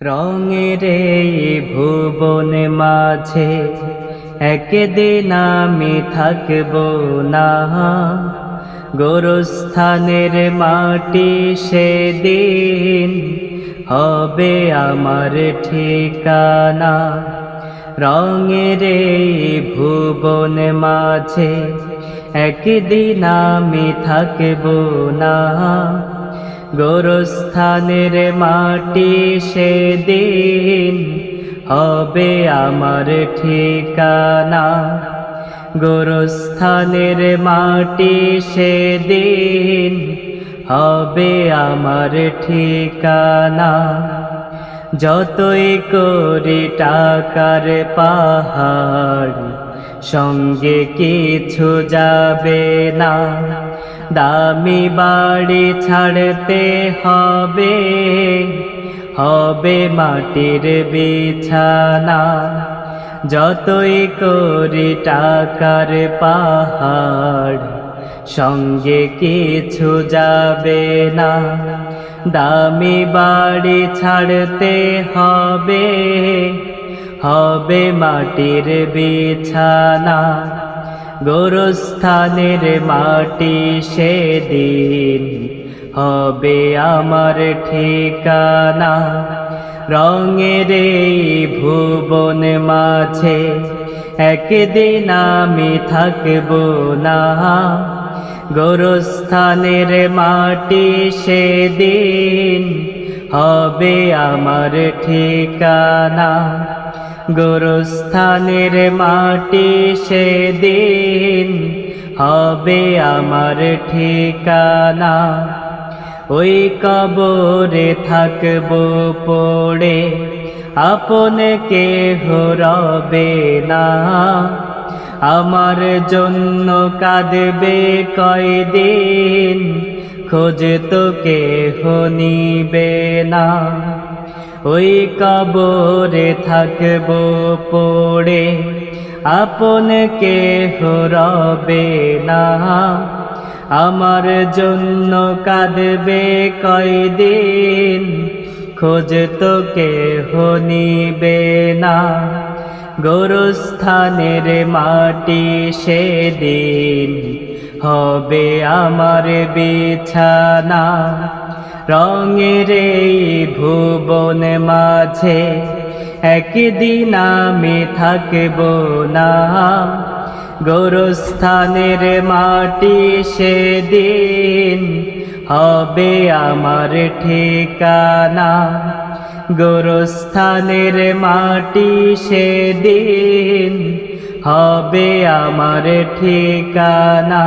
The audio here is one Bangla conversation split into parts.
রঙের ভুবন মাঝে একদিন আমি থাকব না। গোরস্থানের মাটি সেদিন হবে আমার ঠিকানা। রঙের ভুবন মাঝে একদিন আমি থাকব না। গোরস্থানের মাটি সেদিন হবে আমার ঠিকানা। গোরস্থানের মাটি সেদিন হবে আমার ঠিকানা। যতই করি টাকার পাহাড়, সঙ্গে কিছু যাবে না। দামি বাড়ি ছাড়তে হবে হবে মাটির বিছানা। যতই করি টাকার পাহাড়, সঙ্গে কিছু যাবে না। দামি বাড়ি ছাড়তে হবে হবে মাটির বিছানা। গোরস্থানের মাটি সেদিন হবে আমার ঠিকানা। রঙের ভুবন মাঝে একদিন আমি থাকব না। গোরস্থানের মাটি সেদিন হবে আমার ঠিকানা। গোরস্থানের মাটি সেদিন হবে আমার ঠিকানা। ওই কবরে থাকব পড়ে, আপন কেহ রবে না। আমার জন্য কাঁদবে কয়দিন, খোঁজ তো কেহ নিবে না। ওই কবরে থাকব পড়ে, আপন কেহ রবে না। আমার জন্য কাঁদবে কয়দিন, খোঁজ তো কেহ নিবে না। গোরস্থানের মাটি সেদিন হবে আমার বিছানা। রঙের এই ভুবন মাঝে একদিন আমি থাকব না। গোরস্থানের মাটি সেদিন হবে আমার ঠিকানা। গোরস্থানের মাটি সেদিন হবে আমার ঠিকানা।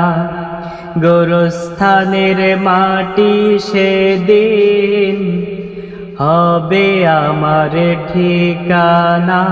গোরস্থানের মাটি সেদিন হবে আমার ঠিকানা।